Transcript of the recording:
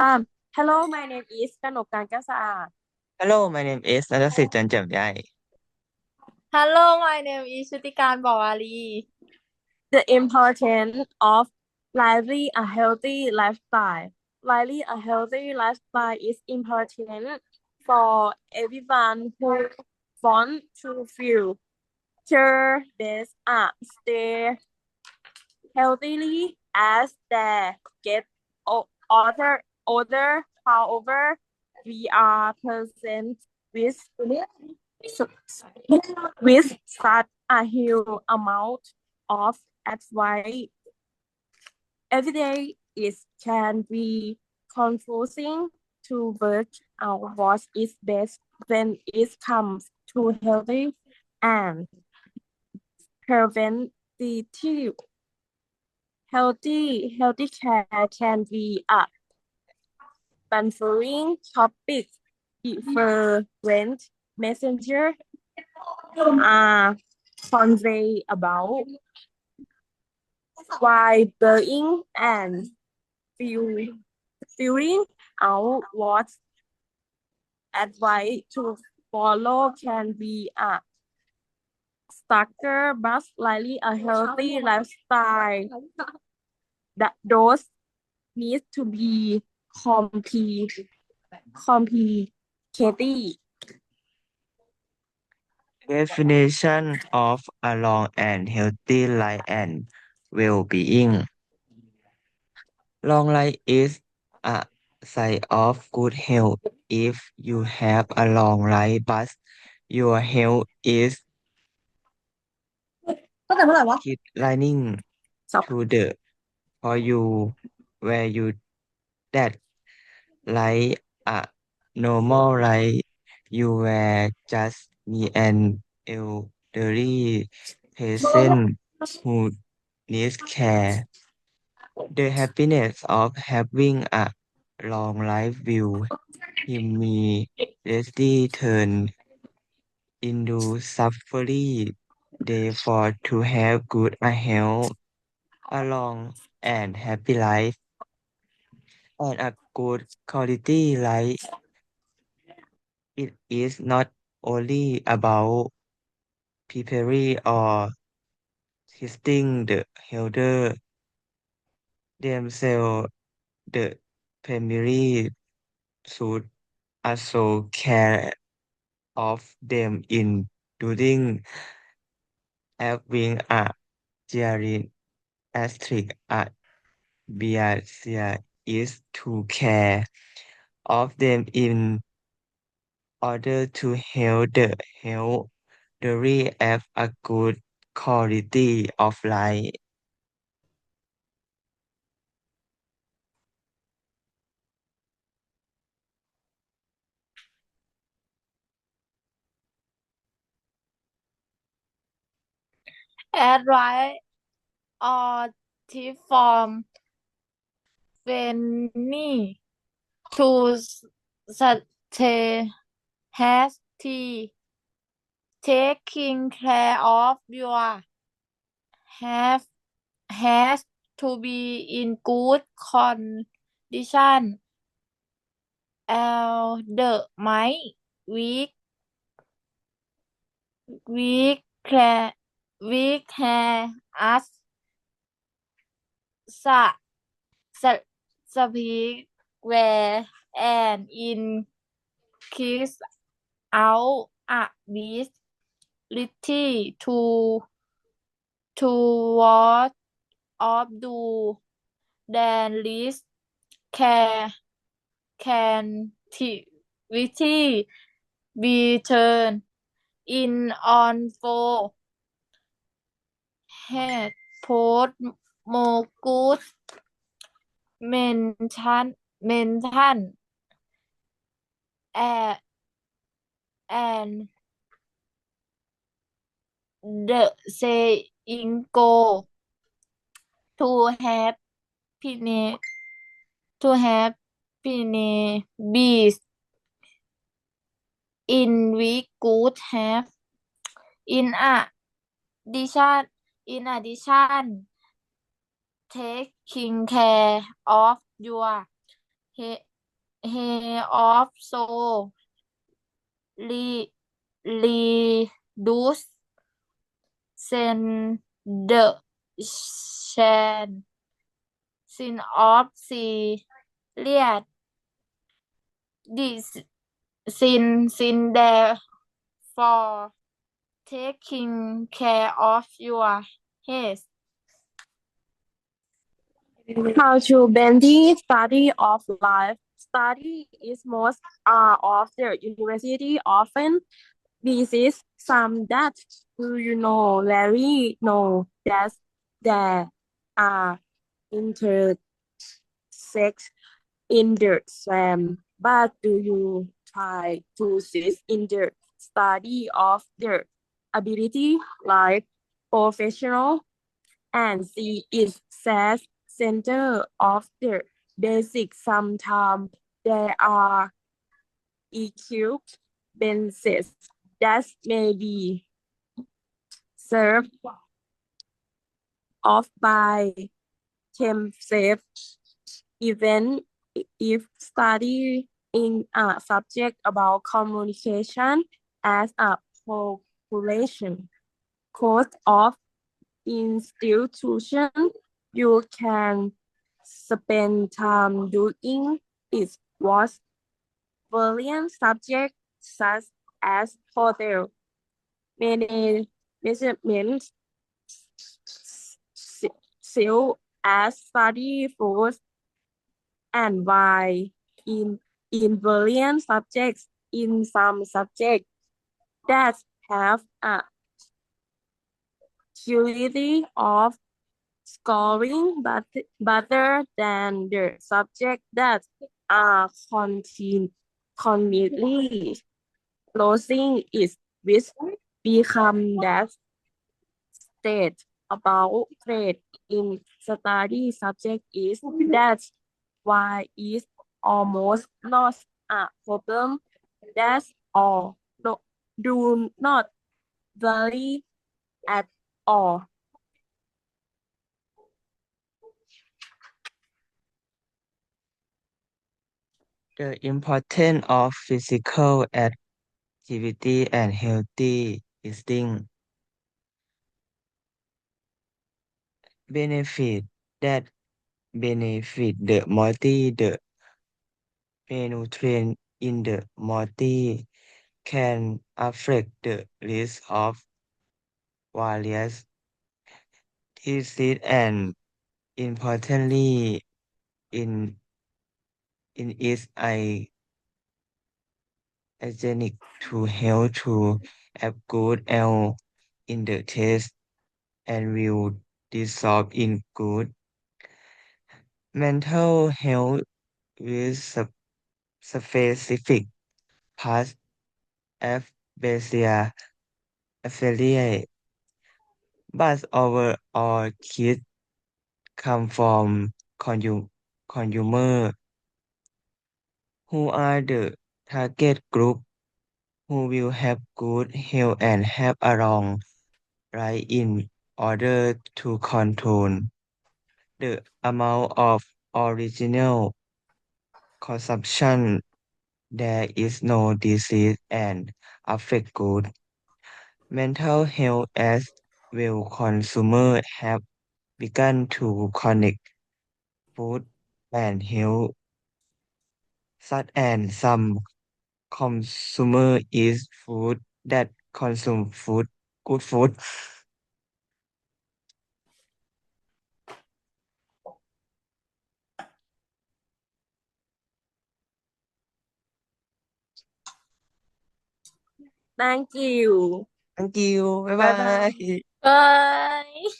Um, hello my name is กนกการแก้วสะอาด Hello my name is นัทสิทธิ์จันแจ่มใหญ่ Hello my name is ชุติการบอกอาลี The importance of living a healthy lifestyle. Living a healthy lifestyle is important for everyone who want to feel their best and stay healthily as they get o- older. older. However, we are present with with such a huge amount of advice every day it can be confusing to work out what is best when it comes to healthy and preventative healthy healthy care can be a confusing topic. Different messenger. Ah, Are convey about. While being and feel, feeling out what advice to follow can be a structure but likely a healthy lifestyle. That those need to be complete complicated Definition of a long and healthy life and well-being. Long life is a sign of good health. If you have a long life but your health is ตั้งแต่เมื่อไหร่วะ declining Stop. to the for you where you that like uh, a normal life you were just me an elderly person who needs care. The happiness of having a long life will immediately turn into suffering. Therefore, to have good health, a long and happy life, and a good quality life, it is not only about preparing or testing the healthier themselves, the primary should also care of them, including having uh, a geriatric a behavior is to care of them in order to help the health the have a good quality of life. advice or tip Fanny to healthy taking care of your health has to be in good condition. Elder might weak weak care weak hair us sa sa speak where and in kiss out a bit little to to what of do than least care can witty be turn in on for head post more good mention mention and and the saying go to have happiness to have happiness in we good have in addition in addition taking care of your he also re reduce sen the chance of serious disease therefore taking care of your health How to Bendy study of life. Study is most uh, of the university often visits some that do you know Larry know that there are intersex in the same but do you try to sit in the study of their ability like professional and see it as center of the basic sometimes there are equipped benches. That may be served off by safe even if study in a subject about communication as a population. Cost of institution you can spend time doing it was brilliant subject such as hotel management sales as study food and why in in brilliant subjects in some subjects that have a quality of scoring but better than the subject that are continu conveniently closing is which become that state about grade in study subject is that why is almost not a problem that's all no, do not vary at all The importance of physical activity and healthy eating benefit that benefit the multi the nutrient in the multi can affect the risk of various disease and importantly in in its hygienic to help to have good health in the test and will dissolve in good mental health with specific past aphasia affiliate but overall kids come from consumer who are the target group who will have good health and have a long life in order to control the amount of original consumption there is no disease and affect good mental health as well consumers have begun to connect food and health such and some consumer is food that consume food good food. Thank you. Thank you. Bye Bye bye bye. bye